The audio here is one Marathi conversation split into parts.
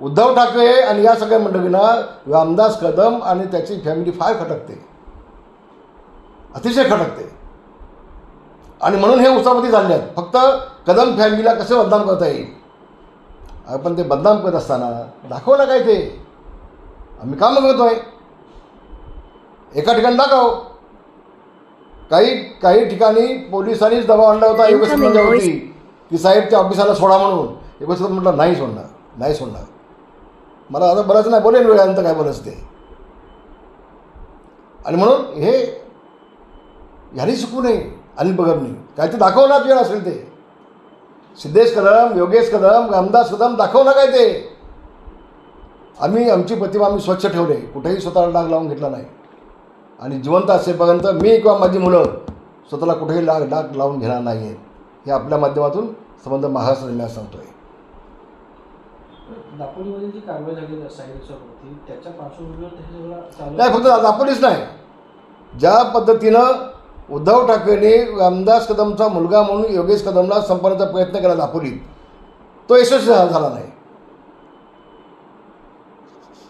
उद्धव ठाकरे आणि या सगळ्या मंडळींना रामदास कदम आणि त्याची फॅमिली फार खटकते. अतिशय खटकते. आणि म्हणून हे उसापती झाले आहेत. फक्त कदम फॅमिलीला कसे बदनाम करता येईल? आपण ते बदनाम करत असताना दाखवलं काय ते? आम्ही का मागवतोय एका ठिकाणी दाखव. काही काही ठिकाणी पोलिसांनीच दबाव आणला होता Incoming युगसंघावरती की साहेब त्या ऑफिसाला सोडा म्हणून. युगसंघ म्हटलं नाही सोडणार. नाही सोडणार. मला आता बरंच नाही बोलेन वेळानंतर काय बोलायचं ते. आणि म्हणून हे ह्यानी शिकू नये अनिल बगरनी काय ते दाखव ना आपल्याला असेल ते. सिद्धेश कदम योगेश कदम रामदास कदम दाखव काय ते. आम्ही आमची प्रतिमा आम्ही स्वच्छ ठेवले. कुठेही स्वतःला डाग लावून घेतला नाही. आणि जिवंत असेपर्यंत मी किंवा माझी मुलं स्वतःला कुठेही डाग डाग लावून घेणार नाही आहेत हे आपल्या माध्यमातून संबंध महाराष्ट्र आहे दापोलीमध्ये जी कारवाई झाली सायलेन्सवरती त्याच्या पार्श्वभूमीवर नाही फक्त दापोलीच नाही. ज्या पद्धतीनं उद्धव ठाकरेने रामदास कदमचा मुलगा म्हणून योगेश कदमला संपवण्याचा प्रयत्न केला दापोलीत तो यशस्वी झाला झाला नाही.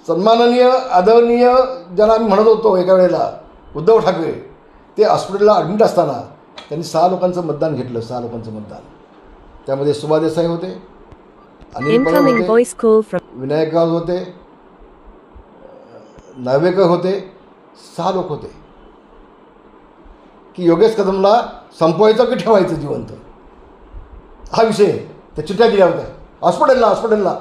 सन्माननीय आदरणीय ज्यांना आम्ही म्हणत होतो एका वेळेला उद्धव ठाकरे ते हॉस्पिटलला ॲडमिट असताना त्यांनी सहा लोकांचं मतदान घेतलं सहा लोकांचं मतदान. त्यामध्ये सुभा देसाई होते होते voice call from Vinayak Raut होते नार्वेकर होते सहा लोक होते. की योगेश कदमला संपवायचं की ठेवायचं जिवंत? हा विषय त्या चिठ्ठ्या दिल्या होत्या. हॉस्पिटलला हॉस्पिटलला.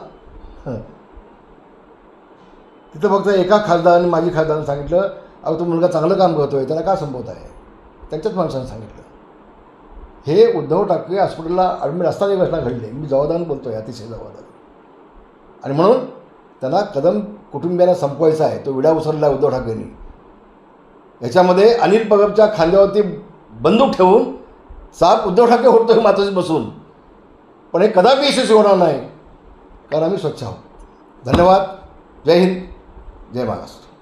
तिथं फक्त एका खासदाराने माझी खासदाराने सांगितलं अहो तो मुलगा चांगलं काम करतोय त्याला का संपवत आहे त्यांच्याच माणसाने सांगितलं. हे उद्धव ठाकरे हॉस्पिटलला ॲडमिट असताना घटना घडली. मी जबाबदार बोलतो आहे अतिशय जबाबदार आणि म्हणून त्यांना कदम कुटुंबियांना संपवायचा आहे. तो विडा उचलला उद्धव ठाकरेंनी. याच्यामध्ये अनिल पगबच्या खांद्यावरती बंदूक ठेवून साप उद्धव ठाकरे होतोय मातोशी बसून. पण हे कदापि यशस्वी होणार नाही कारण आम्ही स्वच्छ आहोत. धन्यवाद. जय हिंद. जय महाराष्ट्र.